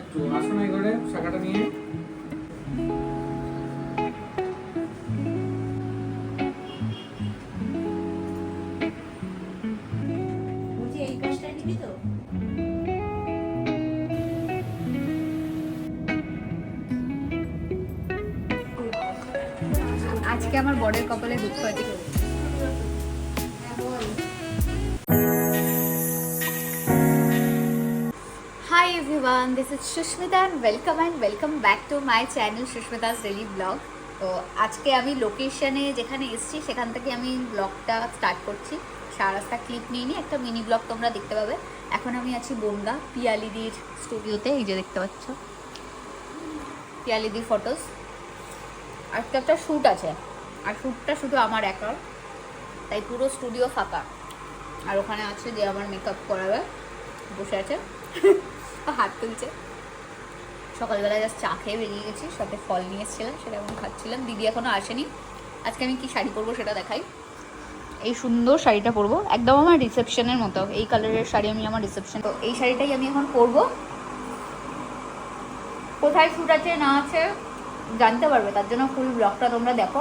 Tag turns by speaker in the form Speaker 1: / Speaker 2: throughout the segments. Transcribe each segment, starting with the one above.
Speaker 1: একটু। ঘরে শাখাটা নিয়ে।
Speaker 2: আজকে আমার বরের কপালে দুঃখ আছে। Everyone this is Sushmita and welcome and welcome back to my channel Sushmita's daily vlog তো আজকে আমি লোকেশনে যেখানে এসেছি, সেখান থেকে আমি ব্লগটা স্টার্ট করছি। সারা রাস্তা ক্লিপ নিয়ে নিয়ে একটা মিনি ব্লগ তোমরা দেখতে পাবে। এখন আমি আছি বনগা, পিয়ালিদির স্টুডিওতে এই যে দেখতে পাচ্ছ। পিয়ালিদির ফটোস আজকে একটা শ্যুট আছে। আর শ্যুটটা শুধু আমার একার তাই পুরো স্টুডিও ফাঁকা। আর ওখানে আছে যে আমার মেকআপ করাবে। বসে আছে। হাত তুলছে। সকালবেলা জাস্ট চা খেয়ে বেরিয়ে গেছি, সাথে ফল নিয়ে এসেছিলাম, সেটা এখন খাচ্ছিলাম। দিদি এখনও আসেনি। আজকে আমি কি শাড়ি পরবো সেটা দেখাই। এই সুন্দর শাড়িটা পরবো। একদম আমার রিসেপশনের মতো। এই কালারের শাড়ি আমি আমার রিসেপশন তো এই শাড়িটাই আমি এখন পরবো। কোথায় শ্যুট আছে, না আছে, জানতে পারবে। তার জন্য ফুল ব্লগটা তোমরা দেখো।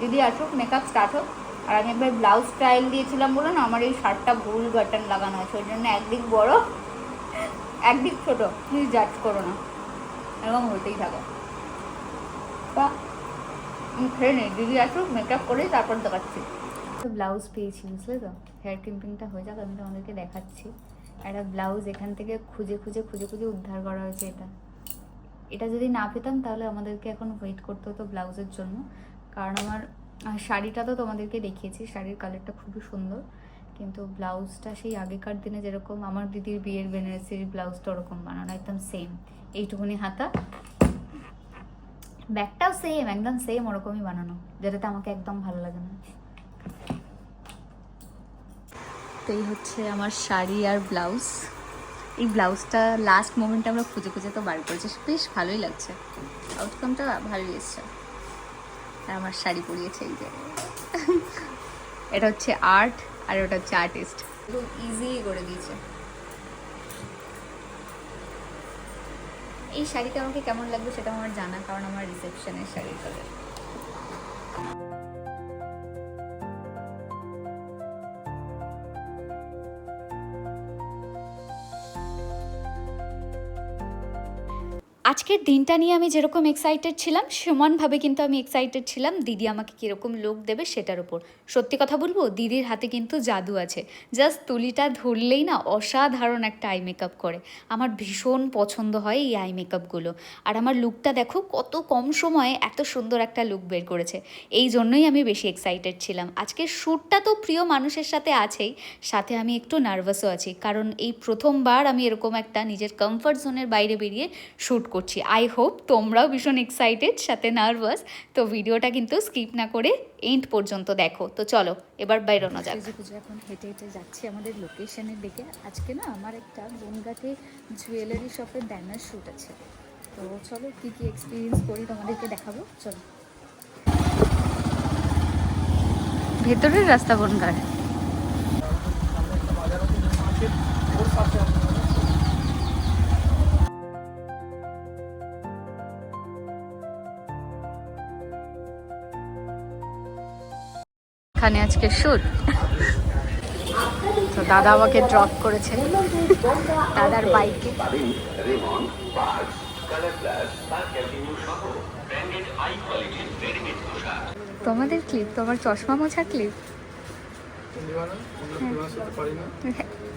Speaker 2: দিদি আসুক মেকআপ স্টার্ট হোক। আর আমি একবার ব্লাউজ স্টাইল দিয়েছিলাম বলে না, আমার এই শার্টটা ভুল বাটন লাগানো আছে। ওই জন্য একদিক বড় একদিক ছোট প্লিজ জাজ করো না। এবং হতেই থাকো আমি খেয়ে নেই দিদি আসুক মেকআপ করে তারপর দেখাচ্ছি। তো ব্লাউজ পেয়েছি, বুঝলে তো? হেয়ার ক্রিম্পিংটা হয়ে যাক, আমি তোমাদেরকে দেখাচ্ছি। একটা ব্লাউজ এখান থেকে খুঁজে খুঁজে খুঁজে খুঁজে উদ্ধার করা হয়েছে এটা। এটা যদি না পেতাম, তাহলে আমাদেরকে এখন ওয়েট করতে হতো ব্লাউজের জন্য। কারণ আমার শাড়িটা তো তোমাদেরকে দেখিয়েছি, শাড়ির কালারটা খুবই সুন্দর। কিন্তু ব্লাউজটা সেই আগেকার দিনে যেরকম আমার দিদির বিয়ের বেনারসির ব্লাউজটা ওরকম বানানো, একদম সেম এইটুকুনি হাতা। ব্যাগটাও সেম একদম সেম ওরকমই বানানো, যেটাতে আমাকে একদম ভালো লাগে না। তো এই হচ্ছে আমার শাড়ি আর ব্লাউজ। এই ব্লাউজটা লাস্ট মোমেন্টে আমরা খুঁজে খুঁজে তো বার করেছি, বেশ ভালোই লাগছে। আউটকামটা ভালোই এসছে। আর আমার শাড়ি পরিয়েছে এই যে। এটা হচ্ছে আর্ট আর ওটা চা টেস্ট খুব ইজি করে দিয়েছে। এই শাড়িটা আমাকে কেমন লাগবে সেটা আমার জানা, কারণ আমার রিসেপশনের শাড়ির কালার আজকের দিনটা নিয়ে আমি যেরকম এক্সাইটেড ছিলাম, সমানভাবে কিন্তু আমি এক্সাইটেড ছিলাম। দিদি আমাকে কীরকম লোক দেবে সেটার উপর। সত্যি কথা বলব, দিদির হাতে কিন্তু জাদু আছে। জাস্ট তুলিটা ধরলেই না অসাধারণ একটা আই মেকআপ করে। আমার ভীষণ পছন্দ হয় এই আই মেকআপগুলো আর আমার লুকটা দেখো, কত কম সময়ে এত সুন্দর একটা লুক বের করেছে। এই জন্যই আমি বেশি এক্সাইটেড ছিলাম। আজকের শ্যুটটা তো প্রিয় মানুষের সাথে আছেই, সাথে আমি একটু নার্ভাসও আছি। কারণ এই প্রথমবার আমি এরকম একটা নিজের কমফর্ট জোনের বাইরে বেরিয়ে শ্যুট করছি। আই হোপ তোমরাও ভীষণ এক্সাইটেড সাথে নার্ভাস তো ভিডিওটা কিন্তু স্কিপ না করে এন্ড পর্যন্ত দেখো। তো চলো, এবার বাইরোনো যাক। এখন হেঁটে হেঁটে যাচ্ছি আমাদের লোকেশনের দিকে। আজকে না আমার একটা বনগাতে জুয়েলারি শপের ব্যানার শ্যুট আছে। তো চলো, কী কী এক্সপিরিয়েন্স করি তোমাদেরকে দেখাবো? চলো। ভেতরের রাস্তা
Speaker 1: পাশে
Speaker 2: এখানে আজকে শুট। তো দাদা আমাকে ড্রপ করেছে। দাদার বাইকে তোমাদের ক্লিপ তোমার চশমা মোছা ক্লিপ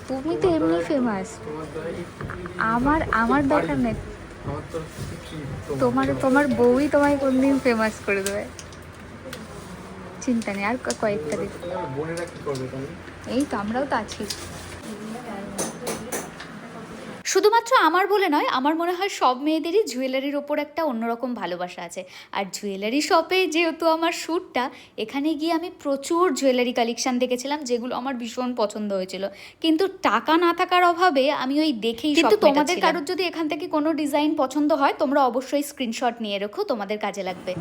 Speaker 1: তুমি
Speaker 2: তো এমনি ফেমাস আমার আমার দরকার নেই। তোমার তোমার বউই তোমায় কোনদিন ফেমাস করে দেবে। চিন্তা নেই আর কয়েকটা দিন। এই তো আমরাও তো আছি। শুধুমাত্র আমার বলে নয় আমার মনে হয় সব মেয়েদেরই জুয়েলারির ওপর একটা অন্যরকম ভালোবাসা আছে। আর জুয়েলারি শপে যেহেতু আমার শ্যুটটা এখানে গিয়ে আমি প্রচুর জুয়েলারি কালেকশন দেখেছিলাম যেগুলো আমার ভীষণ পছন্দ হয়েছিল। কিন্তু টাকা না থাকার অভাবে আমি ওই দেখেই কিন্তু তোমাদের কারোর যদি এখান থেকে কোনো ডিজাইন পছন্দ হয় তোমরা অবশ্যই স্ক্রিনশট নিয়ে রেখো তোমাদের কাজে লাগবে।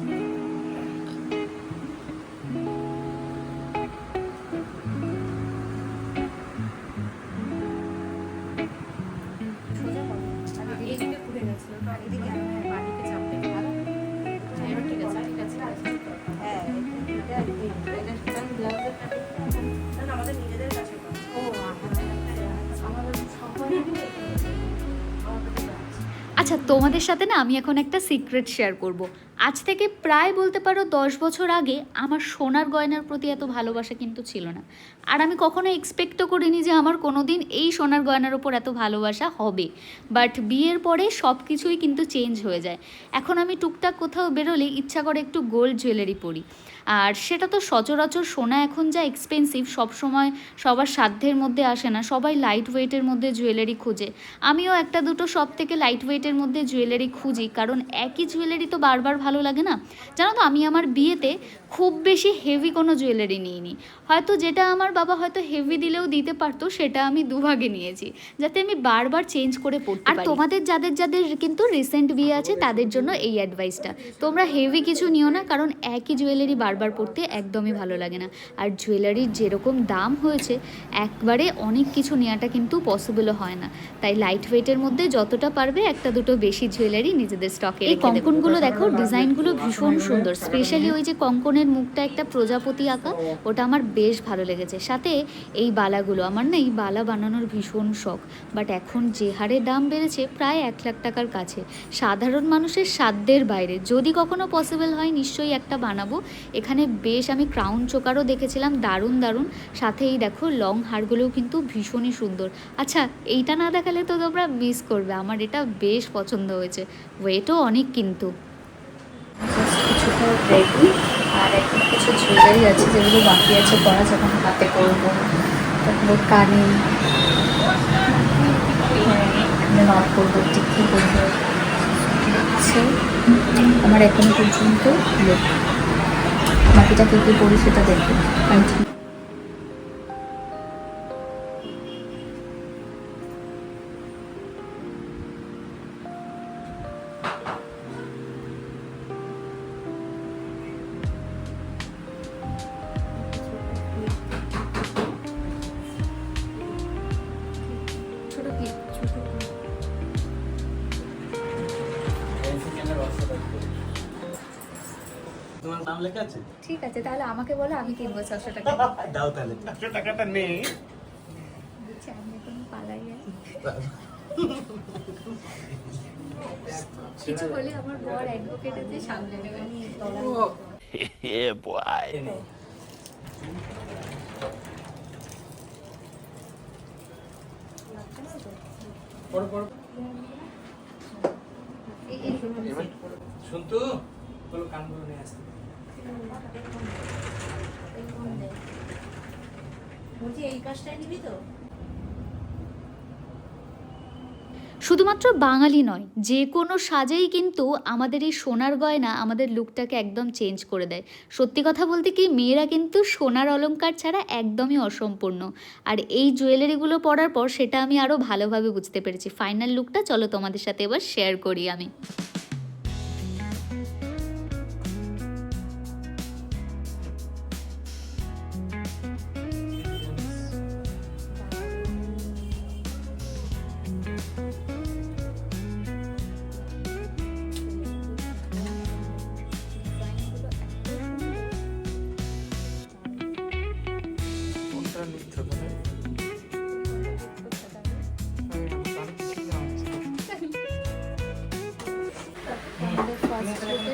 Speaker 2: আচ্ছা তোমাদের সাথে না আমি এখন একটা সিক্রেট শেয়ার করব। আজ থেকে প্রায় বলতে পারো দশ বছর আগে আমার সোনার গয়নার প্রতি এত ভালোবাসা কিন্তু ছিল না। আর আমি কখনো এক্সপেক্টও করিনি যে আমার কোনো দিন এই সোনার গয়নার ওপর এত ভালোবাসা হবে। বাট বিয়ের পরে সব কিছুই কিন্তু চেঞ্জ হয়ে যায়। এখন আমি টুকটাক কোথাও বেরোলে ইচ্ছা করে একটু গোল্ড জুয়েলারি পরি। আর সেটা তো সচরাচর সোনা এখন যা এক্সপেন্সিভ সবসময় সবার সাধ্যের মধ্যে আসে না সবাই লাইট ওয়েটের মধ্যে জুয়েলারি খুঁজে। আমিও একটা দুটো সব থেকে লাইট ওয়েটের মধ্যে জুয়েলারি খুঁজি কারণ একই জুয়েলারি তো বারবার ভালো লাগে না। জানো তো আমি আমার বিয়েতে খুব বেশি হেভি কোনো জুয়েলারি নিইনি। হয়তো যেটা আমার বাবা হয়তো হেভি দিলেও দিতে পারতো সেটা আমি দুভাগে নিয়েছি যাতে আমি বারবার চেঞ্জ করে পড়তে আর তোমাদের যাদের যাদের কিন্তু রিসেন্ট বিয়ে আছে তাদের জন্য এই অ্যাডভাইসটা তোমরা হেভি কিছু নিও না কারণ একই জুয়েলারি বারবার পরতে একদমই ভালো লাগে না। আর জুয়েলারির যেরকম দাম হয়েছে একবারে অনেক কিছু নেওয়াটা কিন্তু পসিবলও হয় না। তাই লাইট ওয়েটের মধ্যে যতটা পারবে একটা দুটো বেশি জুয়েলারি নিজেদের স্টকে এই কঙ্কনগুলো দেখো ডিজাইনগুলো ভীষণ সুন্দর। স্পেশালি ওই যে কঙ্কনের মুখটা একটা প্রজাপতি আঁকা ওটা আমার বেশ ভালো লেগেছে। সাথে এই বালাগুলো আমার না এই বালা বানানোর ভীষণ শখ। বাট এখন যে হারে দাম বেড়েছে প্রায় এক লাখ টাকার কাছে। সাধারণ মানুষের সাধ্যের বাইরে। যদি কখনো পসিবল হয় নিশ্চয়ই একটা বানাবো। এখানে বেশ আমি ক্রাউন চোকারও দেখেছিলাম, দারুণ দারুণ। সাথে এই দেখো লং হারগুলোও কিন্তু ভীষণই সুন্দর। আচ্ছা এইটা না দেখালে তো তোমরা মিস করবে, আমার এটা বেশ পছন্দ হয়েছে। ওয়েটও অনেক কিন্তু। আর এখন কিছু জুয়েলারি আছে, যেগুলো বাকি আছে করা যখন হাতে করব তারপরে কানে নট করব টিকি করব। হচ্ছে আমার এখনও পর্যন্ত লোক বাকিটা কী কী করি সেটা দেখব।
Speaker 3: লেখা আছে?
Speaker 2: ঠিক আছে তাহলে আমাকে বলো আমি কিনবো ছশো টাকা।
Speaker 3: দাও তাহলে।
Speaker 1: টাকাটা নেই।
Speaker 2: পালাই কিছু হলে আমার বর অ্যাডভোকেট আছে সামনে নেবে।
Speaker 3: শুনতু? বলো কানগুলো নিয়ে আসতে
Speaker 2: শুধুমাত্র বাঙালি নয়, যে কোনো সাজেই কিন্তু আমাদের এই সোনার গয়না আমাদের লুকটাকে একদম চেঞ্জ করে দেয়। সত্যি কথা বলতে কি, মেয়েরা কিন্তু সোনার অলঙ্কার ছাড়া একদমই অসম্পূর্ণ। আর এই জুয়েলারিগুলো পরার পর সেটা আমি আরও ভালোভাবে বুঝতে পেরেছি। ফাইনাল লুকটা চলো তোমাদের সাথে এবার শেয়ার করি আমি।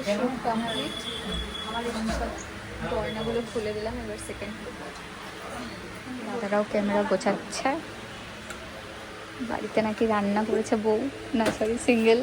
Speaker 2: শুট কমপ্লিট আমার সব গয়নাগুলো খুলে দিলাম এবার সেকেন্ড দাদারাও ক্যামেরা গোছাচ্ছে। বাড়িতে নাকি রান্না করেছে বউ না সরি সিঙ্গেল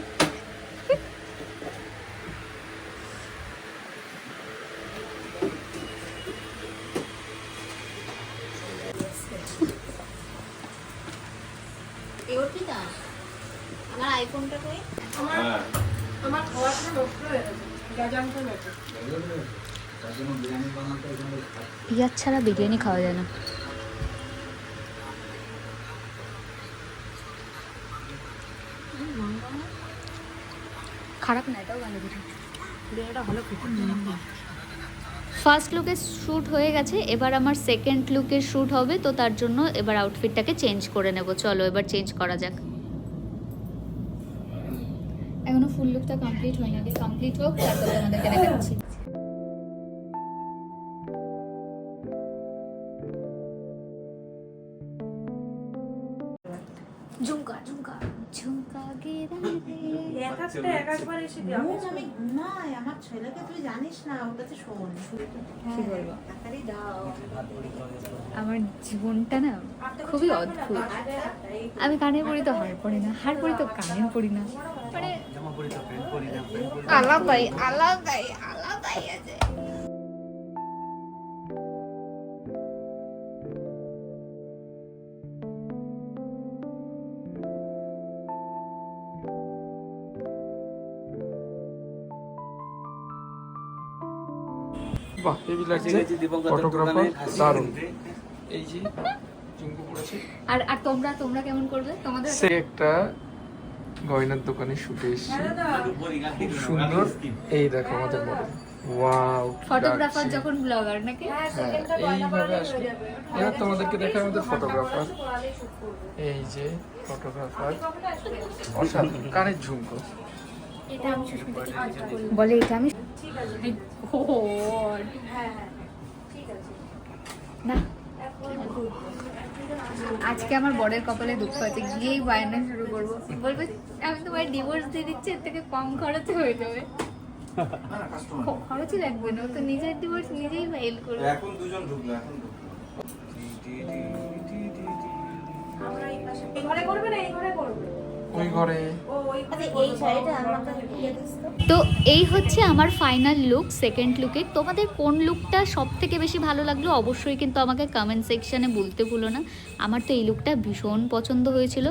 Speaker 2: ইয়ার ছাড়া বিরিয়ানি খাওয়া যায় না। খারাপ না এটাও ভালো ফার্স্ট লুকের শ্যুট হয়ে গেছে এবার আমার সেকেন্ড লুকের শ্যুট হবে তো তার জন্য এবার আউটফিটটাকে চেঞ্জ করে নেব। চলো এবার চেঞ্জ করা যাক। এখনও ফুল লুকটা কমপ্লিট হয়নি আগে কমপ্লিট হোক তারপর তোমাদেরকে দেখাচ্ছি।
Speaker 4: একবার এসে
Speaker 5: ঘুম আমি আমার ছেলেকে তুই জানিস না শোন।
Speaker 2: কি বলব? আমার জীবনটা না খুবই অদ্ভুত। আমি কানে পড়ি তো হার পড়ি না। হার পড়ি তো কানে পড়ি না। মানে আলাদাই আলাদাই আলাদাই আছে।
Speaker 1: বাহ হেভি লাগছে ফটোগ্রাফার দারুণ। এই যে
Speaker 2: আর আর তোমরা তোমরা কেমন করবে? তোমাদের
Speaker 1: সে একটা গয়নার দোকানে শুটে এসেছে। খুব সুন্দর। এই দেখো আমাদের মডেল ওয়াও
Speaker 2: ফটোগ্রাফার যখন ব্লগার নাকি?
Speaker 1: হ্যাঁ এইভাবে আসবে এবার তোমাদেরকে দেখায় আমাদের ফটোগ্রাফার এই যে ফটোগ্রাফার অসাধারণ। কানের ঝুমকো।
Speaker 2: বলে এটা আমি না। আজকে আমার বরের কপালে দুঃখ আছে গিয়েই বায়না শুরু করব। বলবে আমি তোমার ডিভোর্স দিয়ে দিচ্ছি এর থেকে কম খরচে হয়ে যাবে। খরচই লাগবে না ও তো নিজের ডিভোর্স নিজেই ফাইল করবে।
Speaker 3: এখন দুজন ঢুকলো এখন
Speaker 4: আমরা এই পাশে এই ঘরে করবে না এই ঘরে করবে?
Speaker 1: ওই ঘরে।
Speaker 5: আচ্ছা, তো।
Speaker 2: তো এই হচ্ছে আমার ফাইনাল লুক সেকেন্ড লুকে তোমাদের কোন লুকটা সব থেকে বেশি ভালো লাগল অবশ্যই কিন্তু আমাকে কমেন্ট সেকশানে বলতে ভুলো না। আমার তো এই লুকটা ভীষণ পছন্দ হয়েছিল।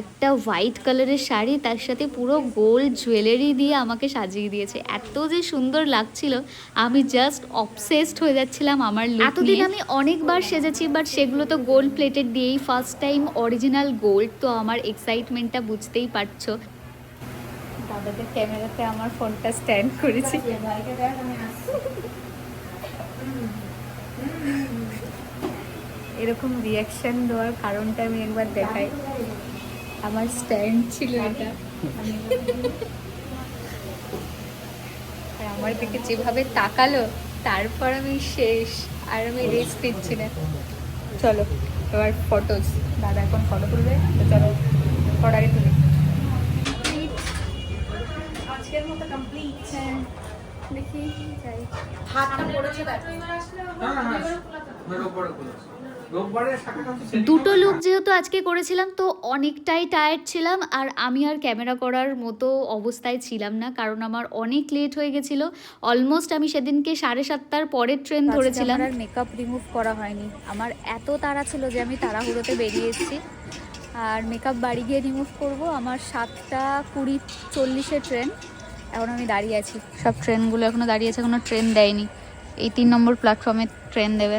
Speaker 2: একটা হোয়াইট কালারের শাড়ি তার সাথে পুরো গোল্ড জুয়েলারি দিয়ে আমাকে সাজিয়ে দিয়েছে। এত যে সুন্দর লাগছিল আমি জাস্ট অবসেসড হয়ে যাচ্ছিলাম আমার এতদিন আমি অনেকবার সেজেছি বাট সেগুলো তো গোল্ড প্লেটেড দিয়েই ফার্স্ট টাইম অরিজিনাল গোল্ড তো আমার এক্সাইটমেন্টটা বুঝতেই পারছ। দাদাদের ক্যামেরাতে আমার ফোনটা স্ট্যান্ড করেছি। এরকম রিয়াকশন দেওয়ার কারণটা আমি একবার দেখাই। আমার স্ট্যান্ড ছিল এটা। আর আমার দিকে যেভাবে তাকালো, তারপর আমি শেষ। আর আমি রেস্ট দিচ্ছি না। চলো, এবার ফটোস দাদা এখন ফটো তুলবে? তো চলো ফটোটাকে তুলি।
Speaker 4: আজকের মতো কমপ্লিট
Speaker 2: হ্যাঁ। দেখি যাই।
Speaker 4: হাতটা পড়েছে দেখ।
Speaker 2: দুটো লুক যেহেতু আজকে করেছিলাম তো অনেকটাই টায়ার্ড ছিলাম আর আমি আর ক্যামেরা করার মতো অবস্থায় ছিলাম না কারণ আমার অনেক লেট হয়ে গেছিল। অলমোস্ট আমি সেদিনকে সাড়ে সাতটার পরের ট্রেন ধরেছিলাম। আর মেকআপ রিমুভ করা হয়নি। আমার এত তাড়া ছিল যে আমি তাড়াহুড়োতে বেরিয়ে এসেছি। আর মেকআপ বাড়ি গিয়ে রিমুভ করব আমার সাতটা কুড়ি চল্লিশে ট্রেন এখন আমি দাঁড়িয়ে আছি। সব ট্রেনগুলো এখনও দাঁড়িয়ে আছে কোনো ট্রেন দেয়নি। এই তিন নম্বর প্ল্যাটফর্মে ট্রেন দেবে।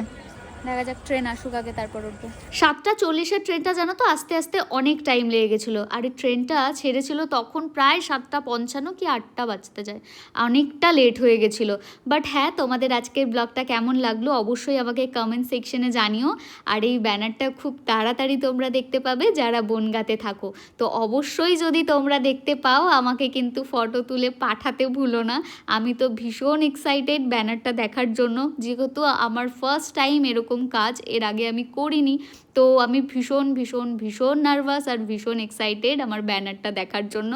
Speaker 2: দেখা যাক ট্রেন আসুক আগে, তারপর উঠবো। সাতটা চল্লিশের ট্রেনটা জানো তো, আস্তে আস্তে অনেক টাইম লেগে গেছিল। আর এই ট্রেনটা ছেড়েছিল তখন প্রায় সাতটা পঞ্চান্ন কি আটটা বাজতে যায়। অনেকটা লেট হয়ে গেছিল। বাট হ্যাঁ তোমাদের আজকের ব্লগটা কেমন লাগল অবশ্যই আমাকে কমেন্ট সেকশনে জানিও। আর এই ব্যানারটা খুব তাড়াতাড়ি তোমরা দেখতে পাবে যারা বনগাতে থাকো। তো অবশ্যই যদি তোমরা দেখতে পাও, আমাকে কিন্তু ফটো তুলে পাঠাতে ভুলো না। আমি তো ভীষণ এক্সাইটেড ব্যানারটা দেখার জন্য। যেহেতু আমার ফার্স্ট টাইম এরকম কাজ এর আগে আমি করিনি। তো আমি ভীষণ ভীষণ ভীষণ নার্ভাস আর ভীষণ এক্সাইটেড আমার ব্যানারটা দেখার জন্য।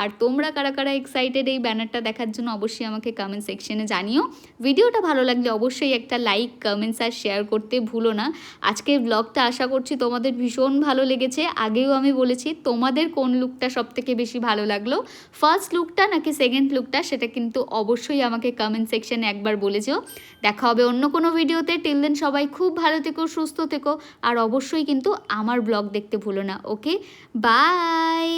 Speaker 2: আর তোমরা কারা কারা এক্সাইটেড এই ব্যানারটা দেখার জন্য অবশ্যই আমাকে কমেন্ট সেকশনে জানিও। ভিডিওটা ভালো লাগলে অবশ্যই একটা লাইক কমেন্টস আর শেয়ার করতে ভুলো না। আজকের ব্লগটা আশা করছি তোমাদের ভীষণ ভালো লেগেছে। আগেও আমি বলেছি তোমাদের কোন লুকটা সব থেকে বেশি ভালো লাগল? ফার্স্ট লুকটা নাকি সেকেন্ড লুকটা সেটা কিন্তু অবশ্যই আমাকে কমেন্ট সেকশনে একবার বলেছ দেখা হবে অন্য কোনো ভিডিওতে টিল দেন সবাই খুব ভালো থেকো, সুস্থ থেকো। আর অবশ্যই কিন্তু আমার ব্লগ দেখতে ভুলো না, ওকে? বাই!